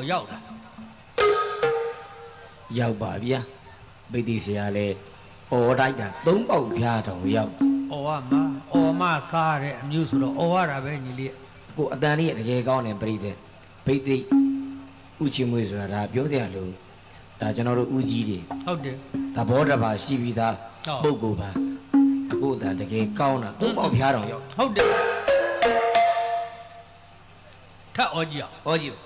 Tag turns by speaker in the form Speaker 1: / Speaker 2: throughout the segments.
Speaker 1: ပေါ်ရောက်လာ
Speaker 2: ရောက်ပါဗျာဗိသိဆရာလည်းအော်တိုက်တာသုံးပေါက်ဖျားတော်ရောက်။
Speaker 1: အော်ကမအော်မစားတဲ့အမျိုးဆိုတော့အော်ရတာပဲညီလေး
Speaker 2: ကိုအတန်လေးကတကယ်ကောင်းတယ်ပြိတဲ့ဗိသိဥချီမွေးဆိုတာဒါပြောစရာလို့ဒါကျွန်တော်တို့ဥကြီးတွေ။
Speaker 1: ဟုတ်တယ်
Speaker 2: သဘောတဘာရှိပြီးသား
Speaker 1: ဟုတ်
Speaker 2: ပုဂ္ဂိုလ်ပါအခုအတန်တကယ်ကောင်းတာသုံးပေါက်ဖျားတော်ရောက်။
Speaker 1: ဟုတ်တယ်။ထပ်အော်ကြည့်အောင်
Speaker 2: ဟောကြည့်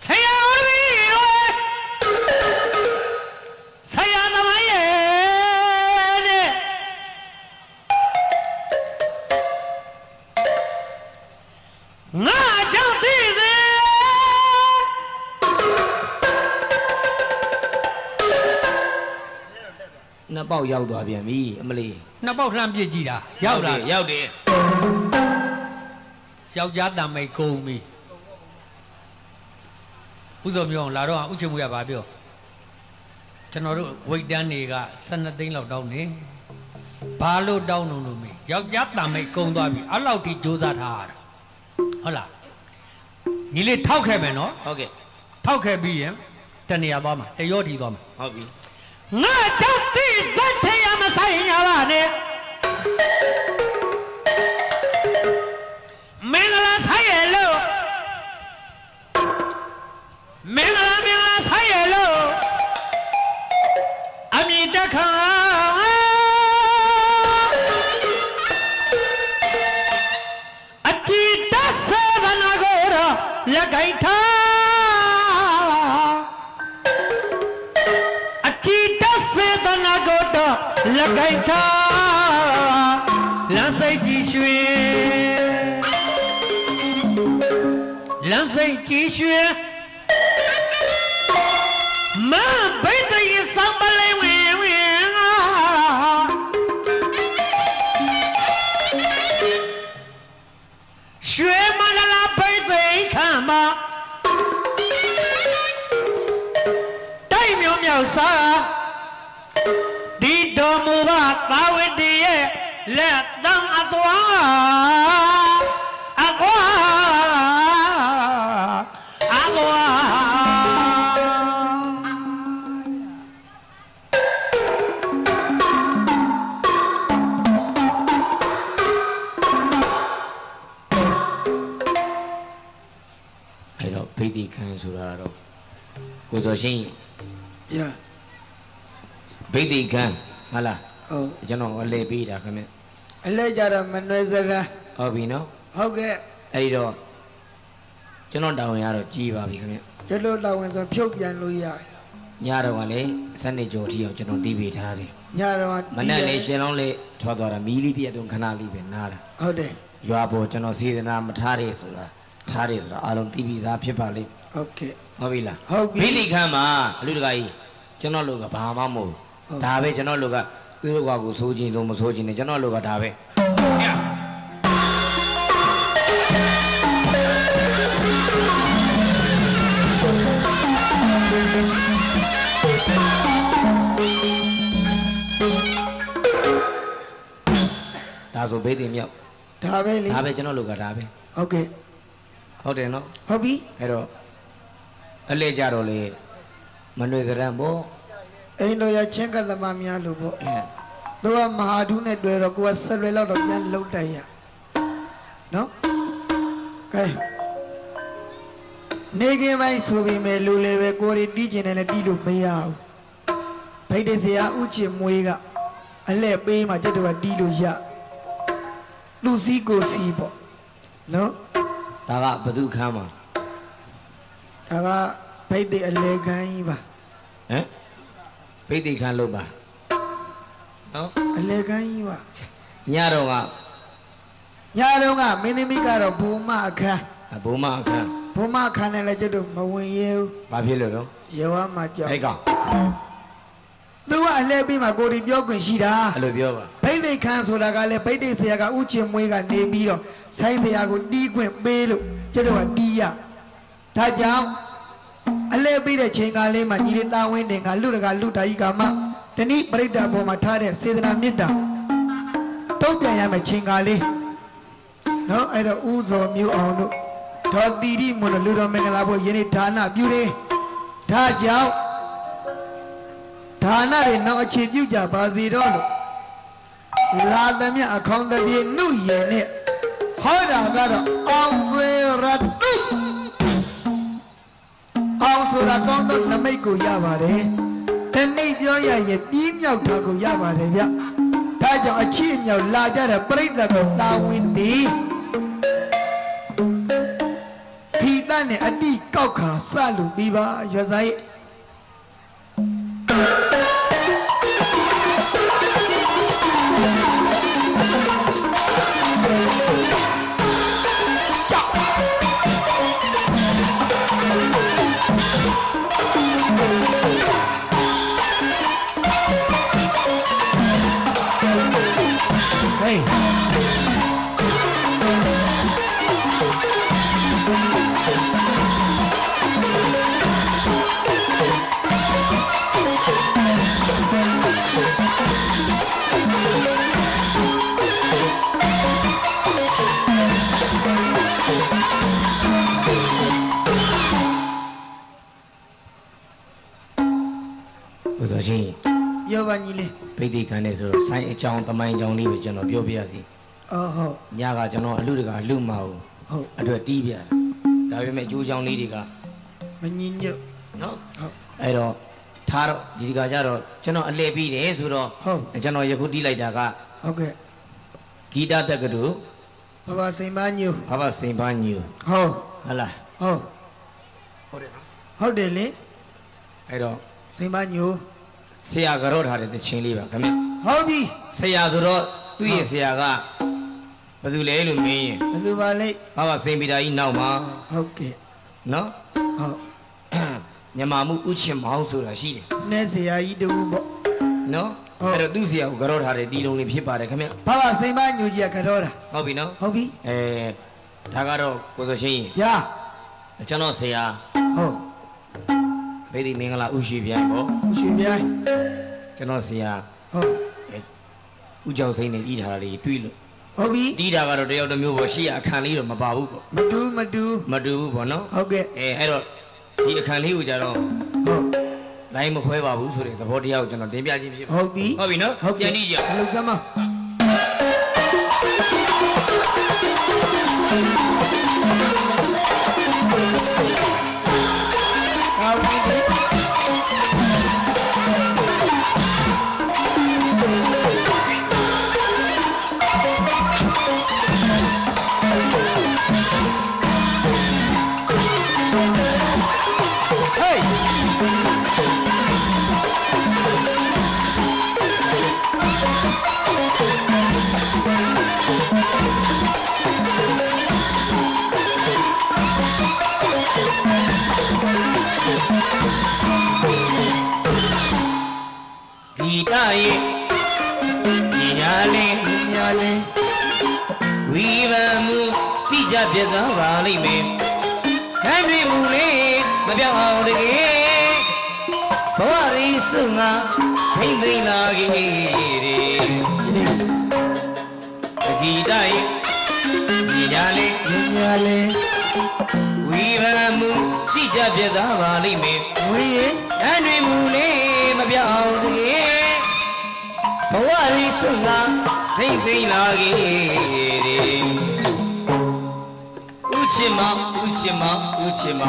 Speaker 1: ဆရာဦးလေးရောဆရာသမိုင်းရဲ့တဲ့ငါကြောင့်သိစေ
Speaker 2: နှစ်ပေါက်ရောက်သွားပြန်ပြီအမလေး
Speaker 1: နှစ်ပေါက်လှမ်းပြစ်ကြည့်တာရောက်လာ
Speaker 2: ရောက်တယ်
Speaker 1: ယောက်ျားတံမိတ်ကုန်ပြီ ဥသောမျိုးအောင်လာတော့ဥချင်မှုရပါပြောကျွန်တော်တို့ဝိတ်တန်းတွေက12သိန်းလောက်တောင်းနေဘာလို့တောင်းလို့လို့မေးယောက်ျားတံမိတ်ကုန်သွားပြီအဲ့လောက်ထိစူးစမ်းထားရတာဟုတ်လားညီလေးထောက်ခဲ့မယ်နော်
Speaker 2: ဟုတ်ကဲ့
Speaker 1: ထောက်ခဲ့ပြီးရင်တနေရာသွားမှာတရောတီသွားမှာ
Speaker 2: ဟုတ်ပြီ
Speaker 1: ငါကြောင့်တိစက်ထေရမဆိုင်ရပါနဲ့မင်္ဂလာဆိုင်ရလို့ မင်္ဂလာမင်္ဂလာဆိုင်ရလို့အမိတခါအကြည်တဆေဗနာကိုရလက်ကိုင်ထားအကြည်တစေတနာကိုတော့လက်ကိုက်ထားလမ်းစိတ်ကြည်ရွှင်လမ်းစိတ်ကြည်ရွှင် မဘိတ်တရစံပလဲဝင်ဝင်ရွှေမန္တလာဘိတ်သိခံမှာတိုက်မြောင်မြောက်စားဒီတော်မူပါသာဝတိရဲ့လက်သံအသွားအသွား
Speaker 2: ကိုစောရှင်း
Speaker 3: ရ
Speaker 2: ဗိသိခံဟာလား
Speaker 3: ဟုတ်
Speaker 2: ကျွန်တော်အလဲပေးတာခင်ဗျ
Speaker 3: အလဲကြတော့မနှွဲစရန်
Speaker 2: ဟုတ်ပြီနော်
Speaker 3: ဟုတ်ကဲ့
Speaker 2: အဲ့ဒီတော့ကျွန်တော်တောင်းရတော့ကြီးပါပြီခင်ဗျ
Speaker 3: ဒီလိုလာဝင်ဆိုဖြုတ်ပြန်လို့ရ
Speaker 2: ညတော့ကလည်းစနေကြော်ထီအောင်ကျွန်တော်တီးပေးထားတယ်
Speaker 3: ညတော့
Speaker 2: မနေ့လေးရှင်လုံးလေးထွက်သွားတာမီးလေးပြတ်တော့ခဏလေးပဲနားတာ
Speaker 3: ဟုတ်တယ်
Speaker 2: ရွာပေါ်ကျွန်တော်စေတနာမထားရဆိုတာထားရဆိုတာအားလုံးတီးပြီးသားဖြစ်ပါလိမ့်
Speaker 3: ဟုတ်ကဲ့
Speaker 2: ဟုတ်ပြီလား
Speaker 3: ဟုတ်ပြီ
Speaker 2: ဗိလိခန်းမှာအလူတကာကြီးကျွန်တော်လူကဘာမှမဟုတ်
Speaker 3: ဟုတ်
Speaker 2: ဒါပဲကျွန်တော်လူကသူတို့ကကိုစိုးခြင်းလို့မစိုးခြင်းနဲ့ကျွန်တော်လူကဒါပဲဒါဆိုဘေးတင်မြောက်
Speaker 3: ဒါပဲလေ
Speaker 2: ဒါပဲကျွန်တော်လူကဒါပဲ
Speaker 3: ဟုတ်ကဲ့
Speaker 2: ဟုတ်တယ်နော်
Speaker 3: ဟုတ်ပြီ
Speaker 2: အဲ့တော့ အလဲကြတော့လေမနှွေစရံပေါ့
Speaker 3: အိမ်တော်ရချင်းကသမားများလို့ပေါ့သူကမဟာဓုနဲ့တွေ့တော့ကိုကဆက်လွယ်လောက်တော့ပြန်လှုပ်တိုက်ရနော်ကဲနေကင်းပိုင်းဆိုပြီးမယ်လူလည်းပဲကိုရီတီးကျင်တယ်လည်းတီးလို့မရဘူးဗိတ်တစရာဥချင်မွေးကအလဲပေးမှကျက်တော့ကတီးလို့ရလူစည်းကိုစီးပေါ့နော်
Speaker 2: ဒါကဘသူခမ်းမှာ
Speaker 3: ဒါက ဗိတ်တဲ့အလဲခန်းကြီးပါ
Speaker 2: ဟမ်ဗိသိခမ်းလို့ပါနော်
Speaker 3: အလဲခန်းကြီးပါ
Speaker 2: ညတော့က
Speaker 3: ညတော့ကမင်းသမီးကတော့ဘုံမအခန်း
Speaker 2: ဘုံမအခမ်း
Speaker 3: ဘုံမအခန်းနဲ့လည်းကျက်တော့မဝင်ရဘူး
Speaker 2: ဘာဖြစ်လို့တော့
Speaker 3: ရေဝါမှာကြောက်
Speaker 2: အဲ့ကောင်
Speaker 3: သူကအလဲပြီးမှကိုရီပြောခွင့်ရှိတာ
Speaker 2: အဲ့လိုပြောပါ
Speaker 3: ဗိသိက်ခန်းဆိုတာကလည်းဗိသိက်ဆရာကဥချင်းမွေးကနေပြီးတော့ဆိုင်းဆရာကိုတီးခွင့်ပေးလို့ကျတော့ကတီးရဒါကြောင့် အလဲပြီးတဲ့ချိန်ကလေးမှာညီလေးတာဝင်းတင်ကလူတကလူတာကြီးကမှတနည်းပြိတ္တာပေါ်မှာထားတဲ့စေတနာမေတ္တာတုံ့ပြန်ရမယ်ချိန်ကလေးနော်အဲ့တော့ဥဇော်မျိုးအောင်တို့ဒေါ်တီရီမွန်လူတော်မင်္ဂလာဖို့ယနေ့ဌာနပြုတယ်ဒါကြောင့်ဌာနတွေနောက်အခြေပြုကြပါစေတော့လို့လာသမျှအခေါင်းတစ်ပြေနှုတ်ရည်နဲ့ဟောတာကတော့အောင်ဆွေရတု အောင်ဆိုတာကောင်းသောနမိတ်ကိုရပါတယ်တနည်းပြောရရင်ပြီးမြောက်တာကိုရပါတယ်ဗျဒါကြောင့်အချစ်အမြောက်လာကြတဲ့ပြိဿကိုတာဝန်ဒီဖီတနဲ့အတိကောက်ခါစလူပြီးပါရွာစားရဲ့ဟေး
Speaker 2: ဘုရားရှင်
Speaker 3: ပြောပါညီလေး
Speaker 2: ဗိသိကံနဲ့ဆိုတော့ဆိုင်းအကြောင်းတမိုင်းအကြောင်းလေးပဲကျွန်တော်ပြောပြရစီ
Speaker 3: အော်ဟုတ်
Speaker 2: ညကကျွန်တော်အလူတကာလူမအောင်
Speaker 3: ဟုတ်
Speaker 2: အတွက်တီးပြတာဒါပေမဲ့အကျိုးအကြောင်းလေးတွေက
Speaker 3: မငင်းညွတ်
Speaker 2: နော်
Speaker 3: ဟုတ်
Speaker 2: အဲ့တော့ထားတော့ဒီဒီကကြတော့ကျွန်တော်အလှည့်ပြီးတယ်ဆိုတော့
Speaker 3: ဟုတ်
Speaker 2: ကျွန်တော်ယခုတီးလိုက်တာက
Speaker 3: ဟုတ်ကဲ့
Speaker 2: ဂီတတက္ကသိုလ်
Speaker 3: ဘဘစိန်မညူ
Speaker 2: ဘဘစိန်ပန်းညူ
Speaker 3: ဟုတ်
Speaker 2: ဟတ်လား
Speaker 3: ဟုတ်
Speaker 2: ဟုတ်တယ်နော်
Speaker 3: ဟုတ်တယ်လေ
Speaker 2: အဲ့တော့
Speaker 3: စိန်မညူ
Speaker 2: ဆရာကတော့ထားတဲ့တခြင်းလေးပါခင်ဗျ
Speaker 3: ဟုတ်ပြီ
Speaker 2: ဆရာဆိုတော့သူ့ရဲ့ဆရာကဘယ်သူလဲလို့မင်းရင်
Speaker 3: ဘယ်သူပါလိမ့်
Speaker 2: ဘဘစိန်ပီတာကြီးနောက်မှာ
Speaker 3: ဟုတ်ကဲ့
Speaker 2: နော်
Speaker 3: ဟုတ်
Speaker 2: မြန်မာမှုဥချင်မောင်းဆိုတာရှိတယ်
Speaker 3: နဲ့ဆရာကြီးတူပေါ့
Speaker 2: နော်
Speaker 3: ဟုတ်
Speaker 2: အဲ့တော့သူ့ဆရာကိုကတော့ထားတဲ့တီလုံးလေးဖြစ်ပါတယ်ခင်ဗျ
Speaker 3: ဘဘစိန်မညူကြီးကကြောတာ
Speaker 2: ဟုတ်ပြီနော်
Speaker 3: ဟုတ်ပြီ
Speaker 2: အဲဒါကတော့ကိုဆိုရှင်
Speaker 3: ရ
Speaker 2: ကျွန်တော်ဆရာ
Speaker 3: ဟုတ်
Speaker 2: ဗေဒီမင်္ဂလာဥရှိပြိုင်ပေါ့
Speaker 3: ရွှေပြိုင်း
Speaker 2: ကျွန်တော်ဆရာ
Speaker 3: ဟုတ်
Speaker 2: အဲဥကြောင်စိမ့်နဲ့ဤထားတာလေးတွေ့လို့
Speaker 3: ဟုတ်ပြီ
Speaker 2: တီးတာကတော့တယောက်တစ်မျိုးပေါ့ရှေ့အခန်းလေးတော့မပါဘူးပေါ့
Speaker 3: မတူမတူ
Speaker 2: မတူဘူးပေါ့နော်
Speaker 3: ဟုတ်ကဲ့
Speaker 2: အဲအဲ့တော့ဒီအခန်းလေးကိုကြတော့
Speaker 3: ဟုတ်
Speaker 2: လိုင်းမခွဲပါဘူးဆိုတဲ့သဘောတရားကိုကျွန်တော်တင်ပြခြင်းဖြစ်ပါ
Speaker 3: ဟုတ်ပြီ
Speaker 2: ဟုတ်ပြီနော်
Speaker 3: ဟုတ်
Speaker 2: ပြန်ကြည့်ကြ
Speaker 3: အလုပ်စမ်းမကောင်း
Speaker 2: ရဲ့ညီညာလေး
Speaker 3: ညာလဲ
Speaker 2: ဝီဗံမှုတိကြပြတ်သွားပါလိမ့်မယ်။နိုင်တွေမူလေးမပြောင်းအောင်တကယ်ဘဝရီစုငါထိမ့်သိမ့်လာကြီးတဲ့
Speaker 3: ဒီနေ့
Speaker 2: ဂီတရဲ့ညီညာလေး
Speaker 3: ညာလဲ
Speaker 2: ဝီဗံမှုတိကြပြတ်သွားပါလိမ့်မယ်
Speaker 3: ဝေးရင်။
Speaker 2: နိုင်တွေမူလေးမပြောင်းအောင်တကယ် ဘဝရီစုငါထိမ့်သိမ့်လာကြီးတဲ့ဥချင်မဥချင်မဥချင်မ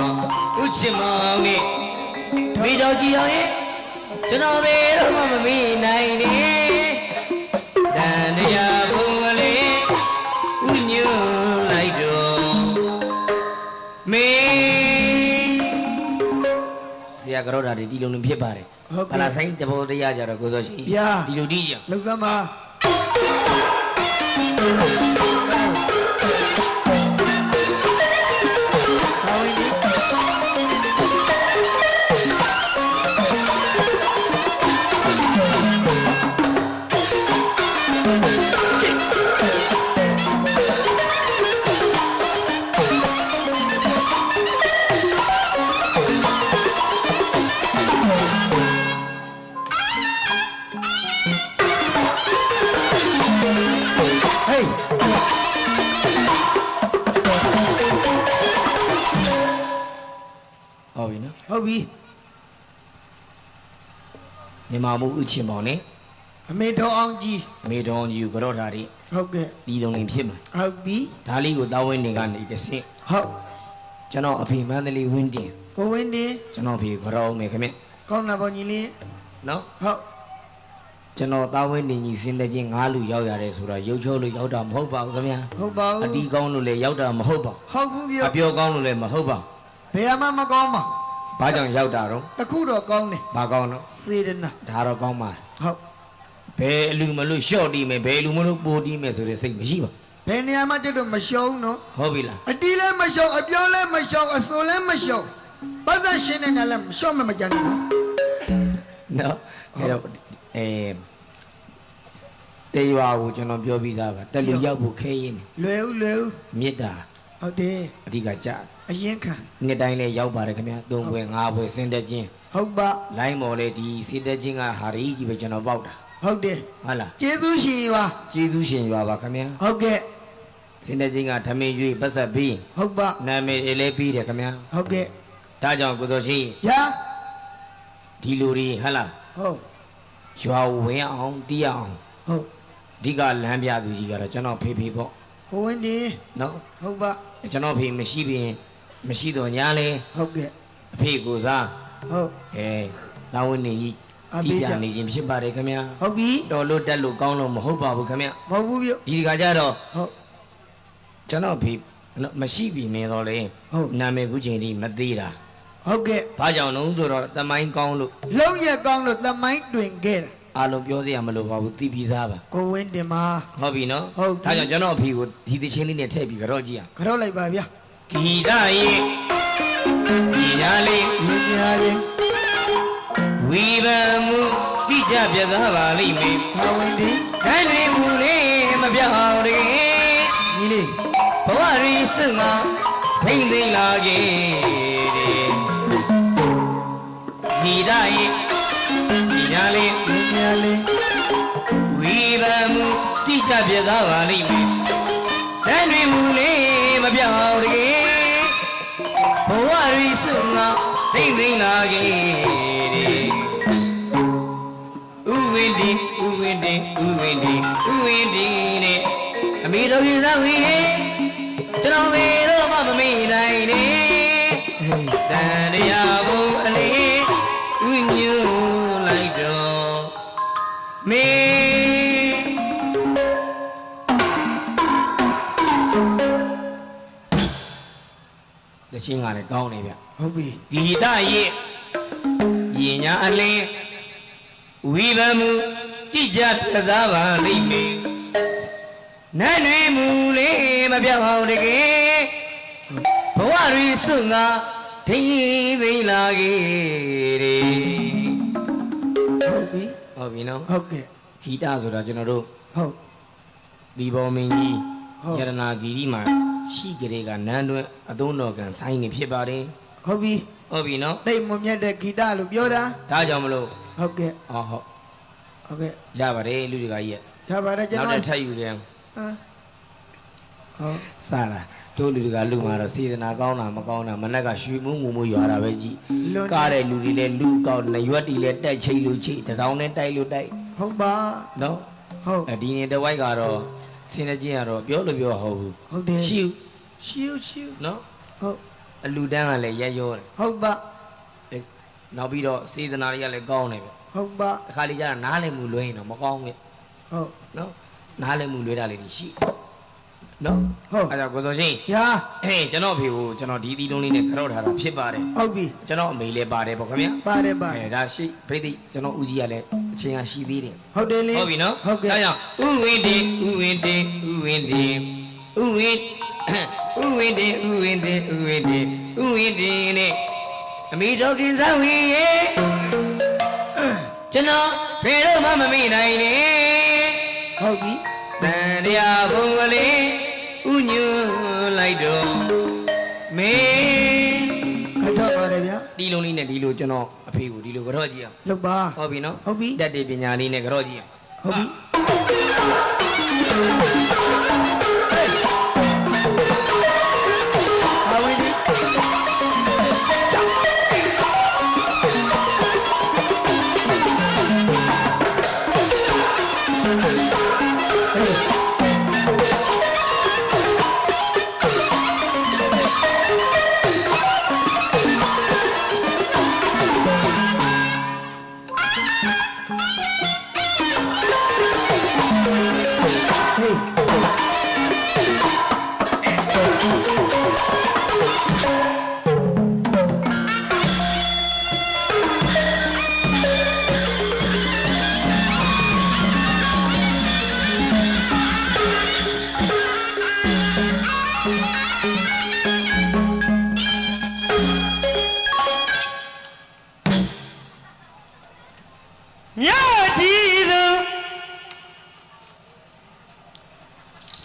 Speaker 2: ဥချင်မနဲ့မိတော်ကြီးအောင်ရဲ့ကျွန်တော်ဘယ်တော့မှမမေ့နိုင်နဲ့ ကရောတာဒီဒီလုံးလုံးဖြစ်ပါတယ်
Speaker 3: ဟုတ်
Speaker 2: ဟ
Speaker 3: ကဲ့
Speaker 2: လာဆိုင်တဘောတရားကြတော့ကိုစောရှိ
Speaker 3: ဗျာ
Speaker 2: ဒီလိုဒီရ
Speaker 3: လှုပ်စမ်းမကော
Speaker 2: မြန်မာမှုဥချင်းပေါင်းနဲ့
Speaker 3: အမေတော်အောင်ကြီး
Speaker 2: အမေတော်ကြီးကိုကြော့ထားတဲ့
Speaker 3: ဟုတ်ကဲ့
Speaker 2: ဒီလုံးလေးဖြစ်မှာ
Speaker 3: ဟုတ်ပြီ
Speaker 2: ဒါလေးကိုတာဝင်းနေကနေတစ်ဆင့်
Speaker 3: ဟုတ်
Speaker 2: ကျွန်တော်အဖေမန္တလေးဝင်းတင်
Speaker 3: ကိုဝင်းနေ
Speaker 2: ကျွန်တော်အဖေကြော့အောင်မယ်ခင်ဗျ
Speaker 3: ကောင်းလာပါညီလေး
Speaker 2: နော်
Speaker 3: ဟုတ်
Speaker 2: ကျွန်တော်တာဝင်းနေကြီးစင်းတဲ့ချင်းငါးလူရောက်ရတယ်ဆိုတော့ရုပ်ချိုးလို့ရောက်တာမဟုတ်ပါဘူးခင်ဗျာ
Speaker 3: ဟုတ်ပါ
Speaker 2: အတီ
Speaker 3: ဘူး
Speaker 2: ကောင်းလို့လည်းရောက်တာမဟုတ်ပါ
Speaker 3: ဟုတ်ဘူး
Speaker 2: ဘူး
Speaker 3: ပြော
Speaker 2: အပြောကောင်းလို့လည်းမဟုတ်ပါဘူး
Speaker 3: ဘယ်မှမကောင်းပါ
Speaker 2: ဘာ ကြောင့်ရောက်တာတော့
Speaker 3: တခုတော့ကောင်းတယ်
Speaker 2: ဘာကောင်းတော့
Speaker 3: စေတနာ
Speaker 2: ဒါတော့ကောင်းပါ
Speaker 3: ဟုတ်
Speaker 2: ဘယ်အလူမလို့ရှော့တီးမယ်ဘယ်အလူမလို့ပိုတီးမယ်ဆိုတဲ့စိတ်မရှိပါ
Speaker 3: ဘယ်နေရာမှာကျတော့မရှုံးနော်
Speaker 2: ဟုတ်ပြီလား
Speaker 3: အတီးလည်းမရှုံးအပြောလည်းမရှုံးအစိုးလည်းမရှုံးပတ်သက်ရှင်းနေတာလည်းမရှုံးမမကြမ်းဘူးနော်
Speaker 2: နော်အဲ့တော့အဲတေရွာကိုကျွန်တော်ပြောပြီးသားပါတက်လူရောက်ဖို့ခဲရင်နေ
Speaker 3: လွယ်ဦးလွယ်ဦး
Speaker 2: မေတ္တာ
Speaker 3: ဟုတ်တယ်
Speaker 2: အဓိကကြ
Speaker 3: အရင်ခံ
Speaker 2: နှစ်တိုင်းလဲရောက်ပါတယ်ခင်ဗျာသုံးဘွယ်ငါးဘွယ်စင်တက်ချင်း
Speaker 3: ဟုတ်ပါ
Speaker 2: လိုင်းမော်လေဒီစင်တက်ချင်းကဟာရီကြီးပဲကျွန်တော်ပေါက်တာ
Speaker 3: ဟုတ်တယ်
Speaker 2: ဟုတ်လား
Speaker 3: ကျေးဇူးရှင်ပါ
Speaker 2: ကျေးဇူးရှင်ရွာပါခင်ဗျာ
Speaker 3: ဟုတ်ကဲ့
Speaker 2: စင်တက်ချင်းကဓမင်းကျွေးပတ်ဆက်ပြီး
Speaker 3: ဟုတ်ပါ
Speaker 2: နာမည်အေးလေးပြီးတယ်ခင်ဗျာ
Speaker 3: ဟုတ်ကဲ့
Speaker 2: ဒါကြောင့်ကိုတော်ရှိ
Speaker 3: ညာ
Speaker 2: ဒီလူတွေဟုတ်လား
Speaker 3: ဟုတ်
Speaker 2: ရွာဝင်အောင်တီးအောင်
Speaker 3: ဟုတ်
Speaker 2: အဓိကလမ်းပြသူကြီးကတော့ကျွန်တော်ဖေဖေပေါ့
Speaker 3: ကိုဝင်းနေ
Speaker 2: နော်
Speaker 3: ဟုတ်ပါ
Speaker 2: ကျွန်တော်ဖေမရှိပြင် မရှိတော့ညာလေ
Speaker 3: ဟုတ်ကဲ့
Speaker 2: အဖေကိုစား
Speaker 3: ဟုတ်
Speaker 2: အဲတာဝန်နေကြီး
Speaker 3: အဖေ
Speaker 2: ဒီ
Speaker 3: ကြော
Speaker 2: ကြ
Speaker 3: င့်
Speaker 2: နေခြင်းဖြစ်ပါတယ်ခင်ဗျာ
Speaker 3: ဟုတ်ပြီ
Speaker 2: တော်လို့တက်လို့ကောင်းလို့မဟုတ်ပါဘူးခင်ဗျာ
Speaker 3: မဟုတ်ဘူးပြ
Speaker 2: ဒီကကြတော့
Speaker 3: ဟုတ်
Speaker 2: ကျွန်တော်ဖေနော်မရှိပြီမင်းတော့လေ
Speaker 3: ဟုတ်
Speaker 2: နာမည်ခုချိန်ထိမသေးတာ
Speaker 3: ဟုတ်ကဲ့
Speaker 2: ဘာကြောင့်လဲဆိုတော့တမိုင်းကောင်းလို့
Speaker 3: လုံးရက်ကောင်းလို့သမိုင်းတွင်ခဲ့တာ
Speaker 2: အားလုံးပြောစရာမလိုပါဘူးသိပြီးသားပါ
Speaker 3: ကိုဝင်းတင်မှာ
Speaker 2: ဟုတ်ပြီနော်
Speaker 3: ဟုတ်ပြီ
Speaker 2: ဒါကြောင့်ကျွန်တော်အဖေကိုဒီသချင်းလေးနဲ့ထည့်ပြီးကြော့ကြည့်အောင်
Speaker 3: ကြောက်လိုက်ပါဗျာ
Speaker 2: ဂီတရေဒီညာလေး
Speaker 3: ရင်းညာချင်း
Speaker 2: ဝီဗံမှုတိကျပြသားပါလိမ့်မယ်
Speaker 3: ဘာဝင်ဒီ။
Speaker 2: ခိုင်းနေမှုလေးမပြောင်းတကယ်
Speaker 3: ညီလေး
Speaker 2: ဘဝရီစွငါထိမ့်သိမ့်လာခဲ့တဲ့ဂီတရေဒီညာလေး
Speaker 3: ရင်းညာလေး
Speaker 2: ဝီဗံမှုတိကျပြသားပါလိမ့်မယ်။ခိုင်းနေမှုလေး မပြောင်းတကယ်ဘဝရီစွငါထိမ့်သိမ့်လာခဲ့တဲ့ဥဝိတိဥဝိတိဥဝိတိဥဝိတိနဲ့အမေတော်ကြီးသာဝီရဲ့ကျွန်တော်မေတော့မမမေ့နိုင်နဲ့
Speaker 3: ဟေး
Speaker 2: တန်တရားဘုံအလေးဥညူ တချင်းကလည်းကောင်းနေဗျ
Speaker 3: ဟုတ်ပြီ
Speaker 2: ဂီတရဲ့ညီညာအလင်းဝိဗမှုတိကြပြသားပါလိမ့်မယ်နိုင်နေမူလေးမပြောင်းတကယ်ဘဝရီစွငါထိသိလာခဲ့တယ်
Speaker 3: ဟုတ်ပြီ
Speaker 2: ဟုတ်ပြီနော်
Speaker 3: ဟုတ်ကဲ့
Speaker 2: ဂီတဆိုတာကျွန်တော်တို့
Speaker 3: ဟုတ်
Speaker 2: ဒီဘောမင်းကြီး
Speaker 3: ဟုတ်
Speaker 2: ယရနာဂီရီမှာ ရှိကြတဲ့ကနန်းတွင်အသုံးတော်ကံဆိုင်နေဖြစ်ပါတယ်
Speaker 3: ဟုတ်ပြီ
Speaker 2: ဟုတ်ပြီနော်
Speaker 3: တိတ်မမြတ်တဲ့ဂီတလို့ပြောတာ
Speaker 2: ဒါကြောင့်မလို့
Speaker 3: ဟုတ်ကဲ့
Speaker 2: အော်ဟုတ်
Speaker 3: ဟုတ်ကဲ့
Speaker 2: ရပါတယ်လူတကာကြီးရဲ့
Speaker 3: ရပါတယ်ကျွန်
Speaker 2: နောက်
Speaker 3: တော်
Speaker 2: တစ်ထပ်ယူတယ်
Speaker 3: ဟမ်ဟုတ်
Speaker 2: စတာတို့လူတကာလူမှာတော့စေတနာကောင်းတာမကောင်းတာမနက်ကရွှေမှုငူမှုရွာတာပဲကြည်
Speaker 3: လွန်
Speaker 2: ကားတဲ့လူတွေလည်းလူကောက်တယ်ရွက်တွေလည်းတက်ချိတ်လို့ချိတ်တထောင်နဲ့တိုက်လို့တိုက်
Speaker 3: ဟုတ်ပါ
Speaker 2: နော်
Speaker 3: ဟုတ်
Speaker 2: အဲဒီနေ့တစ်ဝိုက်ကတော့ စင်းနေချင်းကတော့ပြောလို့ပြောဟုတ်ဘူး
Speaker 3: ဟုတ်တယ်
Speaker 2: ရှိဦး
Speaker 3: ရှူရှူ
Speaker 2: နော်
Speaker 3: ဟုတ်
Speaker 2: အလူတန်းကလည်းရက်ရောတယ်
Speaker 3: ဟုတ်ပါ
Speaker 2: အဲနောက်ပြီးတော့စေတနာတွေကလည်းကောင်းတယ်ပဲ
Speaker 3: ဟုတ်ပါ
Speaker 2: တစ်ခါလေကျတော့နားလည်မှုလွဲရင်တော့မကောင်းဘူး
Speaker 3: ဟုတ်
Speaker 2: နော်နားလည်မှုလွဲတာလေးတွေရှိ နော်
Speaker 3: ဟုတ်
Speaker 2: အဲဒါကိုစောချင်း
Speaker 3: ရာ
Speaker 2: အေးကျွန်တော်အဖေကိုကျွန်တော်ဒီသီးလုံးလေးနဲ့ခရော့ထားတာဖြစ်ပါတယ်
Speaker 3: ဟုတ်ပြီ
Speaker 2: ကျွန်တော်အမေလည်းပါတယ်ပေါ့ခင်ဗျာ
Speaker 3: ပါတယ်ပါ
Speaker 2: အဲဒါရှိပြိသိကျွန်တော်ဦးကြီးကလည်းအချိန်ကရှိသေးတယ်
Speaker 3: ဟုတ်တယ်လေ
Speaker 2: ဟုတ်ပြီနော်
Speaker 3: ဟုတ်ကဲ့
Speaker 2: ဒါကြောင့်ဥဝိတေဥဝိတေဥဝိတေဥဝိဥဝိတေဥဝိတေဥဝိတေဥဝိတေနဲ့အမိတော်ခင်ဆောင်ဝေရေကျွန်တော်ဘယ်တော့မှမမေ့နိုင်နဲ့
Speaker 3: ဟုတ်ပြီ
Speaker 2: တန်တရားဘုံကလေး ဥညွလိုက်တော့မေ
Speaker 3: ခတ်တော့ပါတယ်ဗျာ
Speaker 2: ဒီလုံးလေးနဲ့ဒီလိုကျွန်တော်အဖေကိုဒီလိုကြော့ကြည့်အောင်
Speaker 3: လောက်ပါ
Speaker 2: ဟုတ်ပြီနော်
Speaker 3: ဟုတ်ပြီ
Speaker 2: တက်တဲ့ပညာလေးနဲ့ကြော့ကြည့်အောင်
Speaker 3: ဟုတ်ပြီ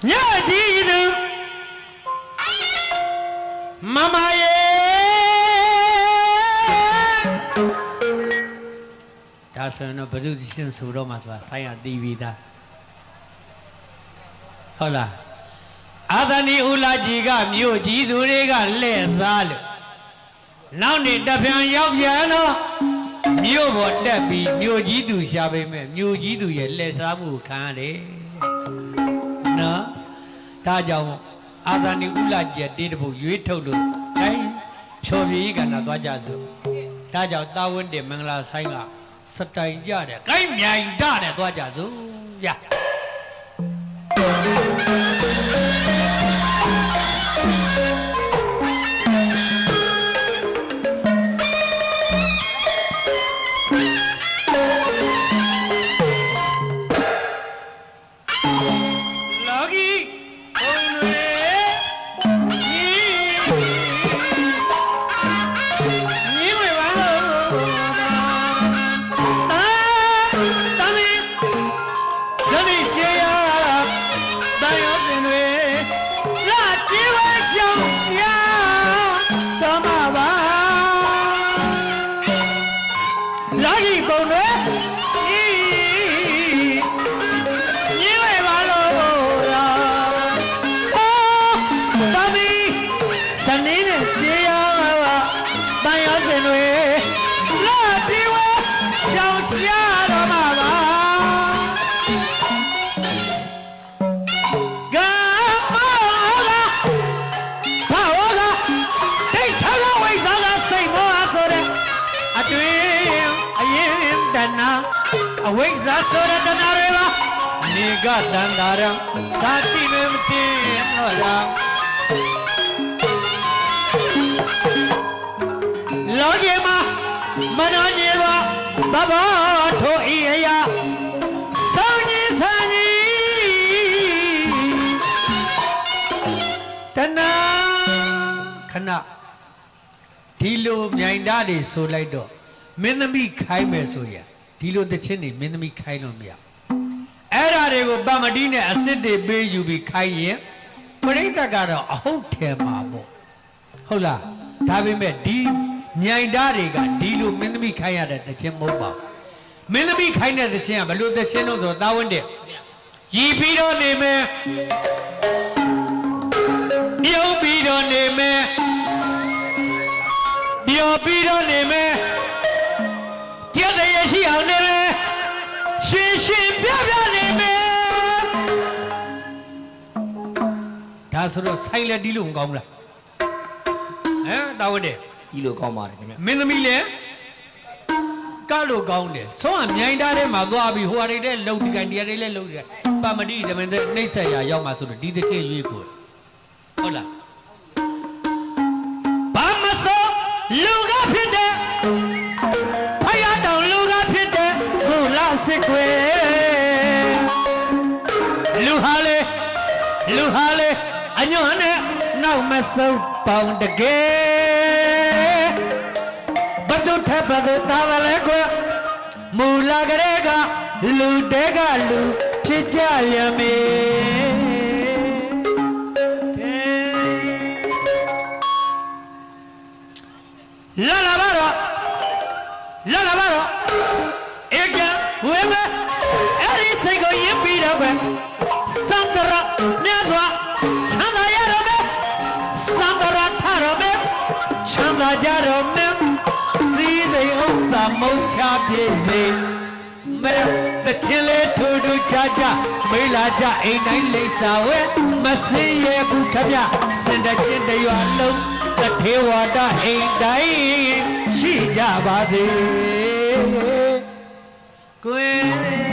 Speaker 3: ညဒီလူ
Speaker 1: မမရေဒါဆိုရင်တော့ဘုသူရှင်ဆိုတော့မှဆိုတာဆိုင်ရတီးပြီးသားဟုတ်လားအာသနီဦးလာကြီးကမြို့ကြီးသူတွေကလှည့်စားလို့နောက်နေ့တပြန်ရောက်ပြန်တော့မြို့ပေါ်တက်ပြီးမြို့ကြီးသူရှာပေးမယ်မြို့ကြီးသူရဲ့လှည့်စားမှုကိုခံရတယ် ဒါကြောင့်အာသနီဦးလာကြီးတေးတပုတ်ရွေးထုတ်လို့အဲဖြော်ပြရေးကဏ္ဍသွားကြစို့ဒါကြောင့်တာဝင်းတင်မင်္ဂလာဆိုင်ကစတိုင်ကြတယ်ကိုင်းမြိုင်ကြတယ်သွားကြစို့ရ အဝိဇ္ဇာဆိုတဲ့တဏတွေပါနေကတန်တာရံသာတိမေမတင်ဟောလားလောကီမှာမနောညေဝဘဘထိုဤအရာစောင်းကြီးဆန်းကြီးတနာခဏဒီလိုမြိုင်သားတွေဆိုလိုက်တော့မင်းသမီးခိုင်းမယ်ဆိုရင် ဒီလိုတခြင်းတွေမင်းသမီးခိုင်းလို့မရဘူးအဲ့ဓာတွေကိုပမတိနဲ့အစစ်တွေပေးယူပြီးခိုင်းရင်ပရိသတ်ကတော့အဟုတ်ထဲမှာပေါ့ဟုတ်လားဒါပေမဲ့ဒီမြိုင်ဓာတ်တွေကဒီလိုမင်းသမီးခိုင်းရတဲ့တခြင်းမဟုတ်ပါဘူးမင်းသမီးခိုင်းတဲ့တခြင်းကဘလို့တခြင်းလို့ဆိုတော့တာဝန်တဲ့ရည်ပြီးတော့နေမယ်ပြုံးပြီးတော့နေမယ်ပျော်ပြီးတော့နေမယ်ကြ က်တဲ့ရရှိအောင်နေမယ်ရှင်ရှင်ပြပြနေမယ်ဒါဆိုတော့ဆိုင်လက်ဒီလိုမကောင်းဘူးလားဟမ်တာဝန်တယ်
Speaker 2: ဒီလိုကောင်းပါတယ်ခင်ဗျ
Speaker 1: မင်းသမီးလည်းကလို့ကောင်းတယ်ဆုံးကမြိုင်သားထဲမှာသွားပြီးဟိုဟာတွေလည်းလုံဒီကန်တရားတွေလည်းလုံဒီကန်ပါမတိဓမ္မတဲ့နှိမ့်ဆက်ရာရောက်မှဆိုတော့ဒီတစ်ချက်ရွေးကိုဟုတ်လားဘာမစောလူကဖြစ်တဲ့ နဲ့နောက်မဆုပ်ပေါင်တကယ်ဘတ်တို့ထက်ဘတ်တို့သားတယ်လေကွာမူလာကလေးကလူတဲကလူဖြစ်ကြရမေလာလာပါတော့လာလာပါတော့ဧကဝေမအဲ့ဒီစိတ်ကိုရစ်ပြီးတော့ပဲစန္ဒရမြ မုတ်ချပြည့်စေမဲတချင်းလေးထူထူခြားခြားမေးလာကြအိမ်တိုင်းလိမ့်စာဝဲမစင်းရဲ့ခုခပြစင်တကျင်တရွာလုံးတထေဝါဒအိမ်တိုင်းရှိကြပါစေကွယ်